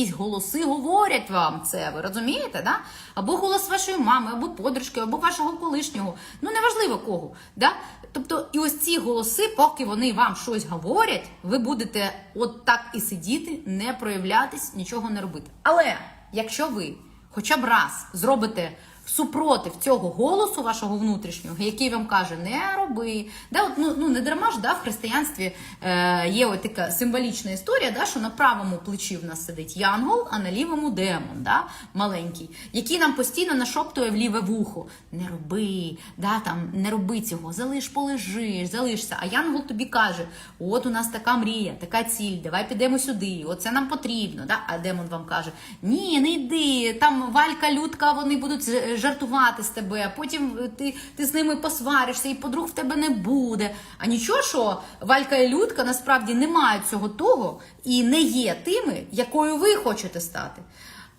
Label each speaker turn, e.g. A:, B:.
A: якісь голоси говорять вам це. Ви розумієте? Да? Або голос вашої мами, або подружки, або вашого колишнього. Ну неважливо кого. Да? Тобто, і ось ці голоси, поки вони вам щось говорять, ви будете от так і сидіти, не проявлятись, нічого не робити. Але якщо ви хоча б раз зробите супротив цього голосу вашого внутрішнього, який вам каже, не роби. Да, от, ну, ну не дарма ж да, в християнстві е, є от така символічна історія, да, що на правому плечі в нас сидить янгол, а на лівому демон, да, маленький, який нам постійно нашоптує в ліве вухо. Не роби, да, там, не роби цього, залиш, полежиш, залишся. А янгол тобі каже: от у нас така мрія, така ціль, давай підемо сюди, оце нам потрібно. Да? А демон вам каже: ні, не йди, там Валька, Людка, вони будуть жартувати з тебе, потім е, ти, ти з ними посваришся, і подруг в тебе не буде. А нічого, що Валька і Людка насправді не мають цього того і не є тими, якою ви хочете стати.